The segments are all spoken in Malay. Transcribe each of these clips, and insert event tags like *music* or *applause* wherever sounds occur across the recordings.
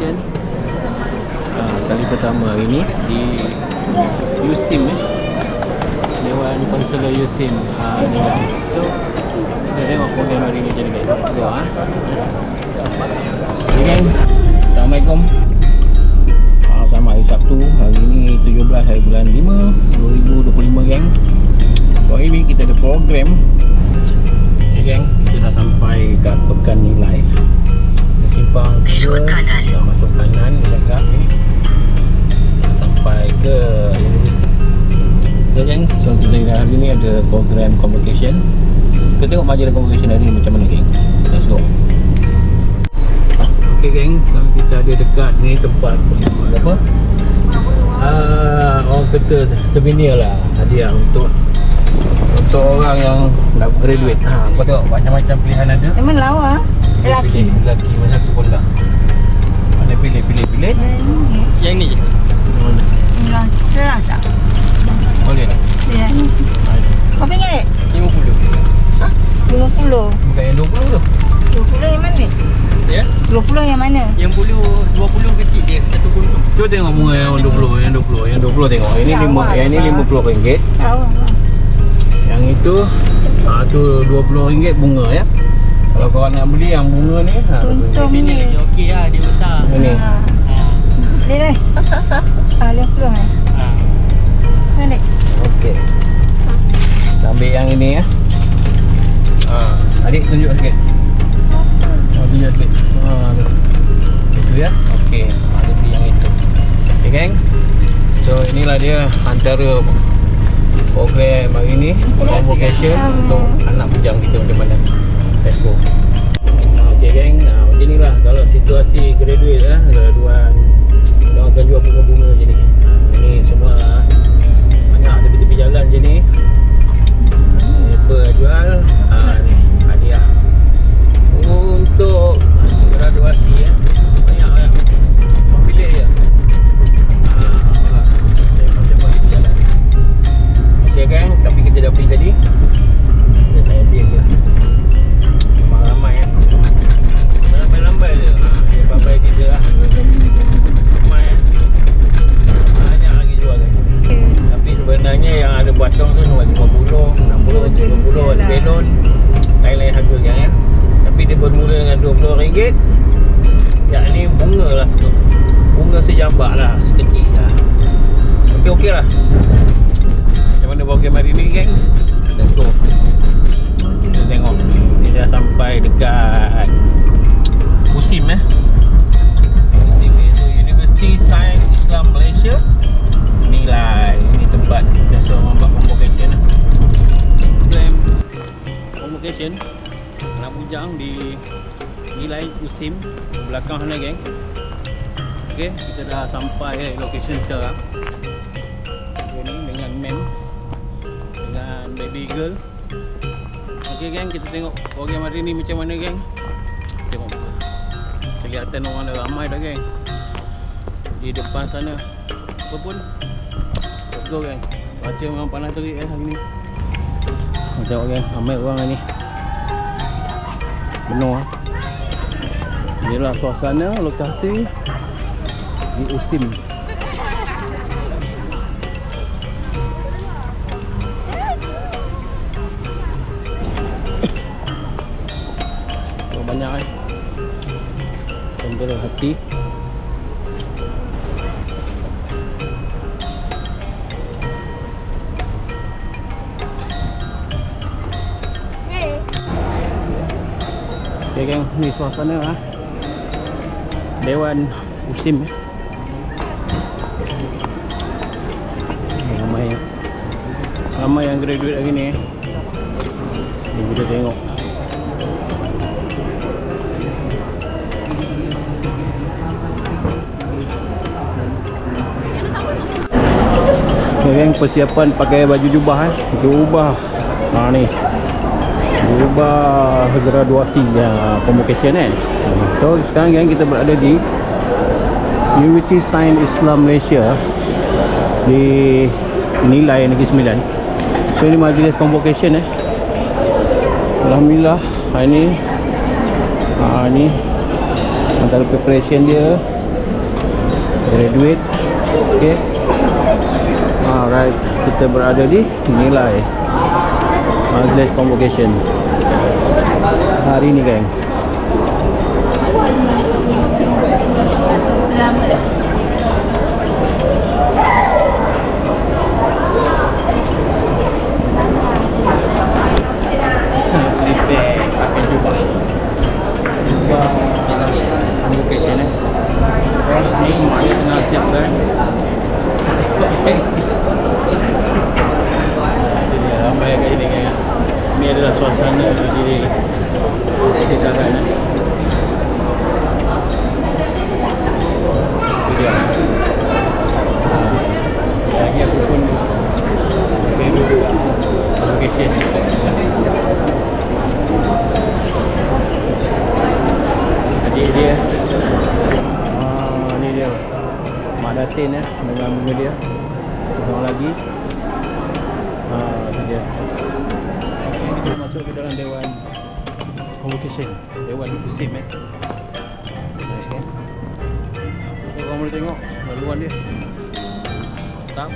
convocation uh, kali pertama hari ni di USIM eh? Dewan Konselor USIM uh, Nilai so kita tengok program hari ni mana guys tengok ah. Okay gang. Assalamualaikum. Uh, Selamat hari Sabtu. Hari ni 17 hari bulan 5 2025 gang. So hari ni kita ada program. Okay gang. Kita dah sampai kat Pekan Nilai Simpang ke Dah masuk kanan Dekat ni. Sampai ke Okay gang So kita hari ni ada program convocation. Kita tengok majalah convocation hari ni macam mana gang Let's go. Okay geng, sekarang kita ada dekat ni tempat apa? Ah, orang kata souvenir lah hadiah untuk untuk orang yang nak graduate. Ha, kau tengok macam-macam pilihan ada. Memang lawa. Lelaki. Lelaki mana satu pun tak. Mana pilih, pilih, pilih. Yang ni je. Mana? Enggak, cerah tak? Boleh tak? Ya. Ha, Berapa ringgit? 50. Ha? 50. bukan yang 20 tu. 20 yang mana? Ya. 20 yang mana? Yang puluh 20 kecil dia satu gunung. Cuba tengok bunga yang 20, yang 20, yang 20 tengok. Yang ni Ya, 5, awak yang ni lah. 50 ringgit. Tahu. Yang itu ah tu 20 ringgit bunga ya. Kalau korang nak beli yang bunga ni ha Untung ni ni. lagi okey lah dia besar. Ini. Ha. Ha. Ni ni. *laughs* Ah, 50 eh. Ha. Mana? Okey. Kita ambil yang ini ya. Ha, adik tunjuk sikit. Ha, tunjuk sikit. Ha, tu. Itu ya. Okey. Ha, dia beli yang itu. Okey, geng. So, inilah dia antara program hari ni convocation untuk anak bujang kita macam mana. Let's go. Okey, geng. Ha, macam inilah kalau situasi graduate ya, graduan dia akan jual bunga-bunga macam ni. Ini semua banyak tepi-tepi jalan je ni apa jual ha, ni hadiah untuk graduasi ya banyak tapi kita dah beli tadi. Kita tak happy lagi lah ramai-ramai ya lambai-lambai je. Ha, dia babai kita lah. Ramai ya banyak lagi jual kan tapi sebenarnya yang ada batang tu cuma 50, 60, 70 ada belon. Lain-lain harga kan ya Tapi dia bermula dengan RM20 Yang ni bunga lah Bunga sejambak lah Sekecil lah. Tapi okey lah mana program hari ni geng? Let's go Kita tengok. Dia dah sampai dekat Musim eh? Musim ni. Tu University Science Islam Malaysia. Nilai Ini tempat biasa orang buat convocation lah Program Convocation. Anak bujang di Nilai Usim Belakang sana geng. Okay Kita dah sampai location sekarang Girl. Okay geng kita tengok program hari ni macam mana geng? Tengok. Kelihatan orang dah ramai dah geng. Di depan sana. Apa pun. Let's go kan Baca memang panas terik eh hari ni. Tengok kan Ramai orang ni. Penuh lah Inilah suasana lokasi. Di Usim Banyak eh? Tembel hati. Okay geng, ni suasana lah Dewan Usim eh. Ramai Ramai yang graduate hari ni eh. Ni kita tengok Geng, persiapan pakai baju jubah eh. Jubah. Ha ni. Jubah graduasi ya, convocation eh. So sekarang kan kita berada di University Science Islam Malaysia. Di Nilai Negeri Sembilan. So ini majlis convocation eh. Alhamdulillah Hari ni ha, ni Antara preparation dia duit okey alright kita berada di nilai majlis convocation. Hari ni geng prepare pakai jubah jubah convocation eh ni dia tengah siapkan Jadi ramai kat sini kan Ni adalah suasana di Kedekaran eh. Itu dia Ah, Lagi aku pun Pergi dulu Location Adik dia Ah, ni dia Mak Datin eh dengan bunga dia Seorang lagi. Ni dia. Ini kita masuk ke dalam Dewan Convocation. Dewan Musim eh. Nice kan? Korang boleh tengok. Laluan dia. Mantap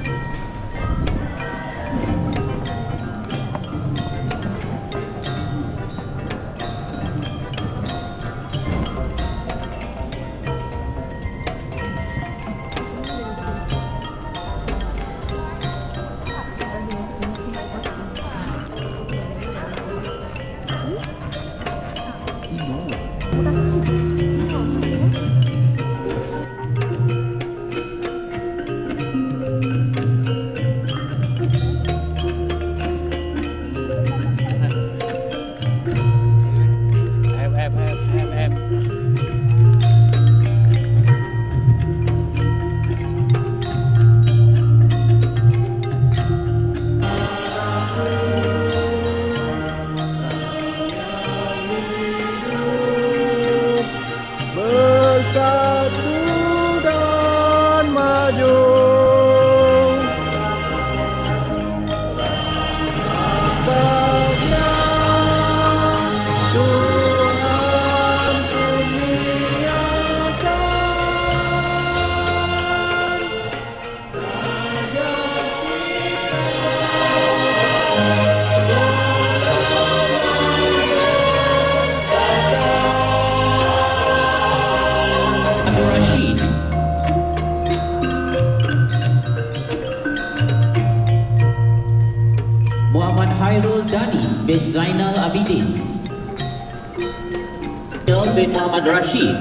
bin Muhammad Rashid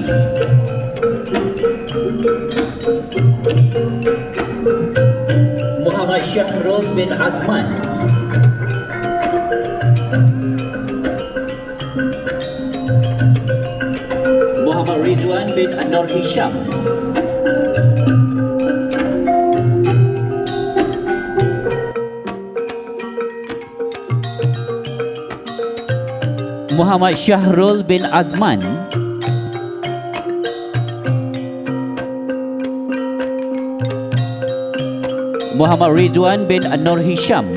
Muhammad Syahrul bin Azman. Muhammad Ridwan bin Anwar Hisham Muhammad Syahrul bin Azman. Muhammad Ridwan bin Anwar Hisham.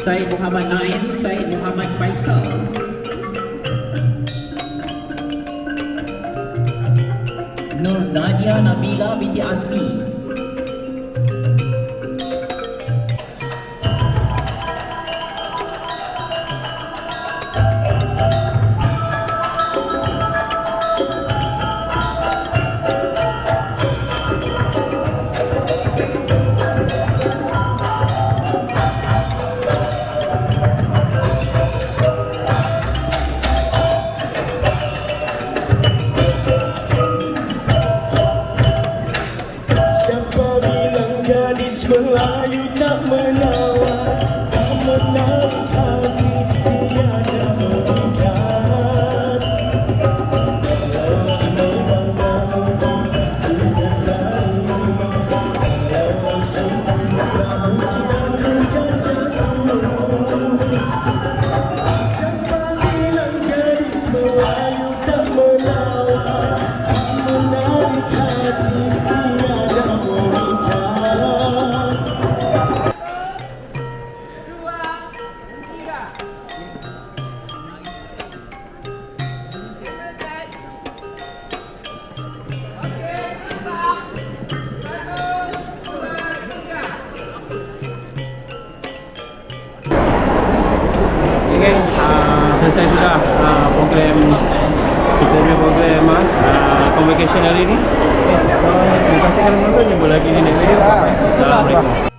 Syed Muhammad Naim Syed Muhammad Faisal Nadia Nabila binti Azmi Melayu tak menawan Tak menarik Selesai sudah uh, program Kita punya program uh, Convocation hari ni. Okay. so, Terima kasih kerana menonton Jumpa lagi di next video. Assalamualaikum